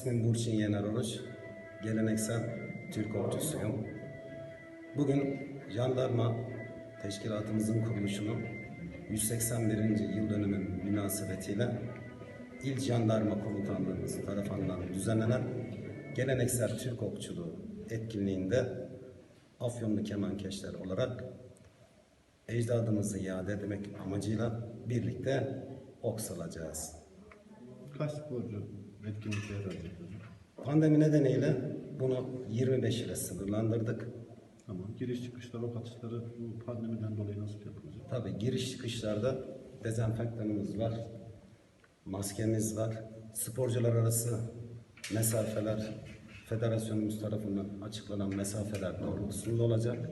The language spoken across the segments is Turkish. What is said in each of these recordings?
İsmim Burçin Yener Oruç. Geleneksel Türk okçusuyum. Bugün jandarma teşkilatımızın kuruluşunun 181. yıl dönümü münasebetiyle İl Jandarma Komutanlığımız tarafından düzenlenen geleneksel Türk okçuluğu etkinliğinde Afyonlu kemankeşler olarak ecdadımızı iade etmek amacıyla birlikte ok salacağız. Kaç sporcu alacak hocam? Pandemi nedeniyle bunu 25 ile sınırlandırdık. Tamam. Giriş çıkışlar, ok atışları bu pandemiden dolayı nasıl yapılacak? Tabii giriş çıkışlarda dezenfektanımız var, maskemiz var, sporcular arası mesafeler federasyonumuz tarafından açıklanan mesafeler doğrultusunda olacak.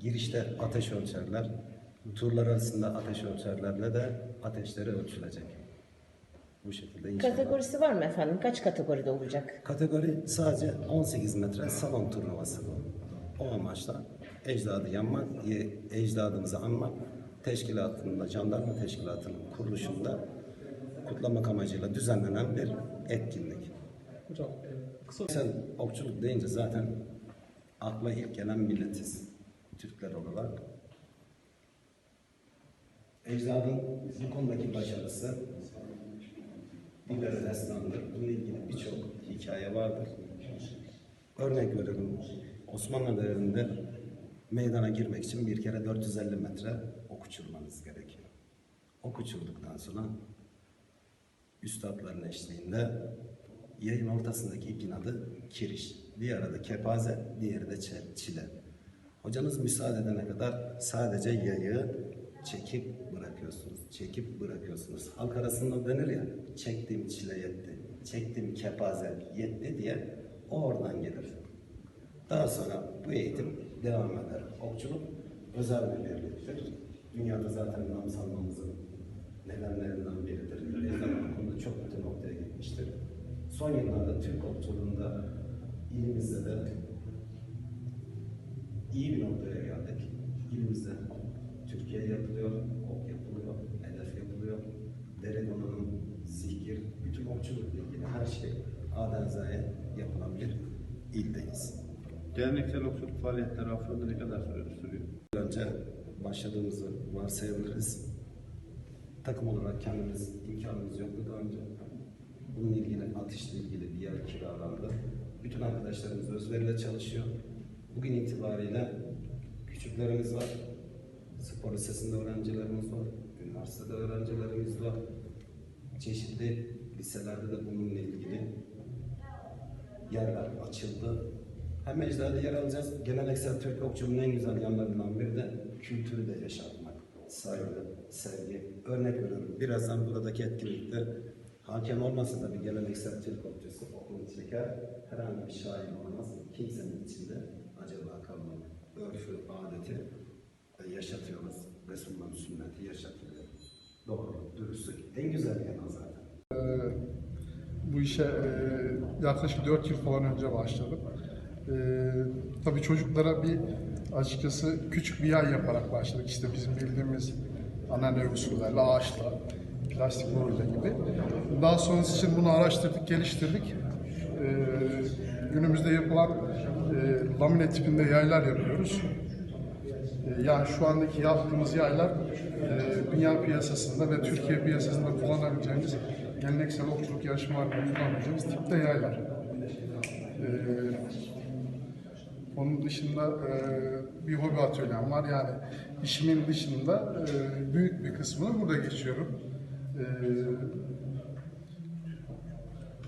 Girişte ateş ölçerler, turlar arasında ateş ölçerlerle de ateşleri ölçülecek. Bu şekilde inşallah. Kategorisi var mı efendim? Kaç kategoride olacak? Kategori sadece 18 metre salon turnuvası bu. O amaçla ecdadı yanmak, ecdadımızı anmak teşkilatında, jandarma teşkilatının kuruluşunda kutlamak amacıyla düzenlenen bir etkinlik. Hocam e, kısa Sen okçuluk deyince zaten akla ilk gelen milletiz. Türkler olarak. Ecdadın bu konudaki başarısı dillere destandır. Bununla ilgili birçok hikaye vardır. Örnek veriyorum. Osmanlı devrinde meydana girmek için bir kere 450 metre ok uçurmanız gerekiyor. Ok uçurduktan sonra üstadların eşliğinde yayın ortasındaki ipin adı kiriş. Diğer adı kepaze, diğeri de çile. Hocanız müsaade edene kadar sadece yayı çekip bırakıyorsunuz. Çekip bırakıyorsunuz. Halk arasında denir ya, çektim çile yetti, çektim kepaze yetti diye o oradan gelir. Daha sonra bu eğitim devam eder. Okçuluk özel bir birliktir. Dünyada zaten nam salmamızın nedenlerinden biridir. Konuda çok kötü noktaya gitmiştir. Son yıllarda Türk okçuluğunda ilimizde de iyi bir noktaya geldik. İlimizde Türkiye yapılıyor, ok yapılıyor, hedef yapılıyor. Dere donanım, sihir, bütün okçulukla ilgili her şey A'dan Z'ye yapılan bir ildeyiz. Geleneksel okçuluk faaliyetleri Afyon'da ne kadar süredir sürüyor? önce başladığımızı varsayabiliriz. Takım olarak kendimiz imkanımız yoktu daha önce. Bununla ilgili atışla ilgili bir yer kiralandı. Bütün arkadaşlarımız özveriyle çalışıyor. Bugün itibariyle küçüklerimiz var. Spor lisesinde öğrencilerimiz var. Üniversitede öğrencilerimiz var. Çeşitli liselerde de bununla ilgili yerler açıldı. Hem ecdada yer alacağız. Geleneksel Türk okçuluğunun en güzel yanlarından biri de kültürü de yaşatmak. Saygı, sevgi. Örnek veriyorum. Birazdan buradaki etkinlikte hakem olmasa da bir geleneksel Türk okçusu okulu çeker. Herhangi bir şair olmaz. Kimsenin içinde acaba kalmam. Örfü, adeti yaşatıyoruz. Resulullah'ın sünneti yaşatılıyor. Doğruluk, dürüstlük. En güzel yanı zaten. bu işe e, yaklaşık 4 yıl falan önce başladım. E, tabii çocuklara bir açıkçası küçük bir yay yaparak başladık. İşte bizim bildiğimiz anneanne usullerle ağaçla, plastik boruyla gibi. Daha sonrası için bunu araştırdık, geliştirdik. E, günümüzde yapılan e, lamine tipinde yaylar yapıyoruz. E, Yani şu andaki yaptığımız yaylar e, dünya piyasasında ve Türkiye piyasasında kullanabileceğimiz geleneksel okçuluk yarışmalarında kullanabileceğimiz tipte yaylar. E, Onun dışında e, bir hobi atölyem var. Yani işimin dışında e, büyük bir kısmını burada geçiyorum. E,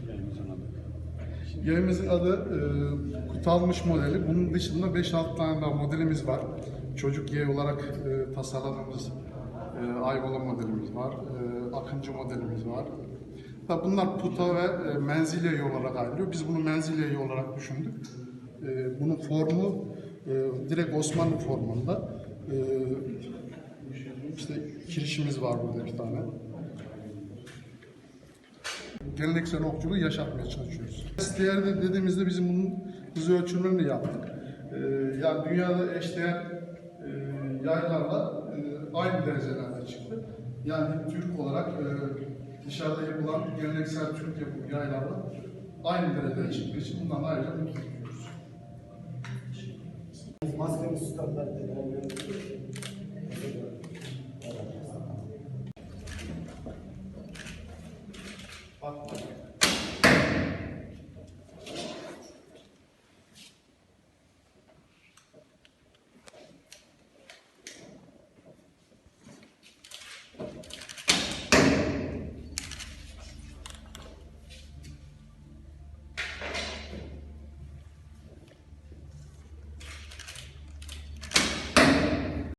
adı. Yayımızın adı e, Kutalmış modeli. Bunun dışında 5-6 tane daha modelimiz var. Çocuk yay olarak e, tasarladığımız e, Ayvalı modelimiz var. E, Akıncı modelimiz var. Tabii bunlar puta ve e, menzil yayı olarak ayrılıyor. Biz bunu menzil yayı olarak düşündük. E, bunun formu e, direkt Osmanlı formunda. E, işte kirişimiz var burada bir tane geleneksel okçuluğu yaşatmaya çalışıyoruz. De dediğimizde bizim bunun hız ölçümlerini yaptık. Ee, yani dünyada eşdeğer yaylarla e, aynı derecelerde çıktı. Yani Türk olarak e, dışarıda yapılan geleneksel Türk yapımı yaylarla aynı derecede çıktığı için bundan da ayrıca mutluluk duyuyoruz. Maskemiz standart